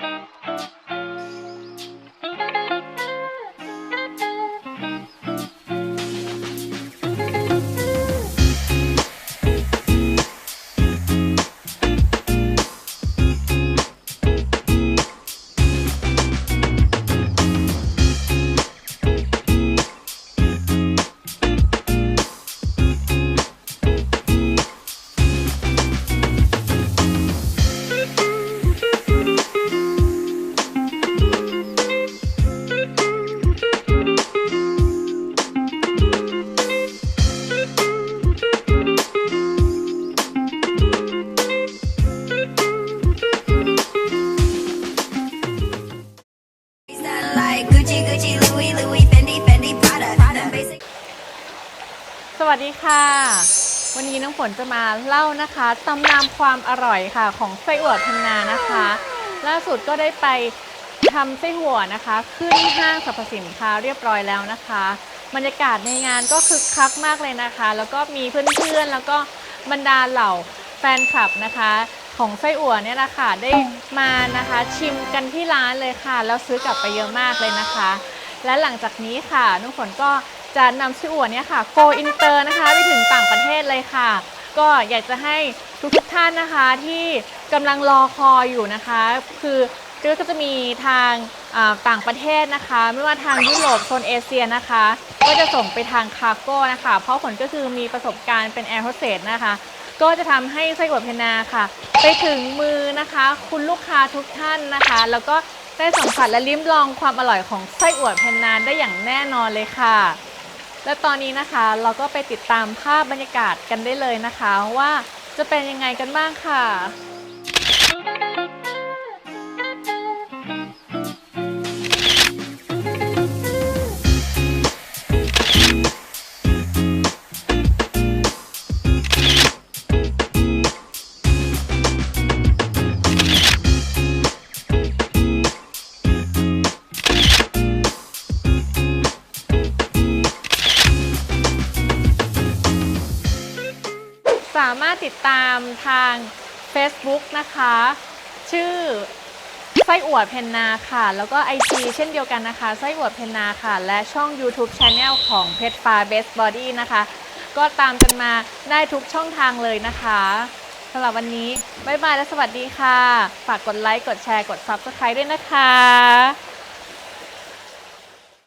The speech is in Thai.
Thank you. Like Gucci, Gucci, Louis, Louis, Fendi, Fendi, Prada. Prada. Basic. สวัสดีค่ะ วันนี้น้องฝนจะมาเล่านะคะตำนานความอร่อยค่ะ ของไส้อั่วพันนานะคะ ล่าสุดก็ได้ไปทำไส้อั่วนะคะ ขึ้นห้างสรรพสินค้าเรียบร้อยแล้วนะคะ บรรยากาศในงานก็คึกคักมากเลยนะคะ แล้วก็มีเพื่อนๆแล้วก็บรรดาเหล่าแฟนคลับนะคะ ของไส้อั่วเนี่ยแหละค่ะได้มานะคะชิมกันที่ร้านเลยค่ะ แล้วซื้อกลับไปเยอะมากเลยนะคะ และหลังจากนี้ค่ะน้องฝนก็จะนำไส้อั่วเนี่ยค่ะโกอินเตอร์นะคะไปถึงต่างประเทศเลยค่ะ ก็อยากจะให้ทุกท่านนะคะที่กำลังรอคอยอยู่นะคะ คือก็จะมีทางต่างประเทศนะคะ ไม่ว่าทางยุโรปโซนเอเชียนะคะ ก็จะส่งไปทางคาร์โก้นะคะ เพราะฝนก็คือมีประสบการณ์เป็นแอร์โฮสเตสนะคะ ก็จะทำให้ไส้อั่วเพนนาค่ะ ไปถึงมือนะคะ คุณลูกค้าทุกท่านนะคะ แล้วก็ได้สัมผัสและลิ้มลองความอร่อยของไส้อั่วเพนนาได้อย่างแน่นอนเลยค่ะ และตอนนี้นะคะเราก็ไปติดตามภาพบรรยากาศกันได้เลยนะคะ ว่าจะเป็นยังไงกันบ้างค่ะ สามารถติดตามทาง Facebook นะคะ ชื่อไส้อวดเพนนาค่ะ แล้วก็ IG เช่นเดียวกันนะคะไส้อวดเพนนาค่ะ และช่อง YouTube Channel ของเพชรฟ้า Best Body นะคะ ก็ตามกันมาได้ทุกช่องทางเลยนะคะสำหรับวันนี้ บ๊ายบายและสวัสดีค่ะ ฝากกดไลค์ กดแชร์ กด Subscribe ด้วยนะคะ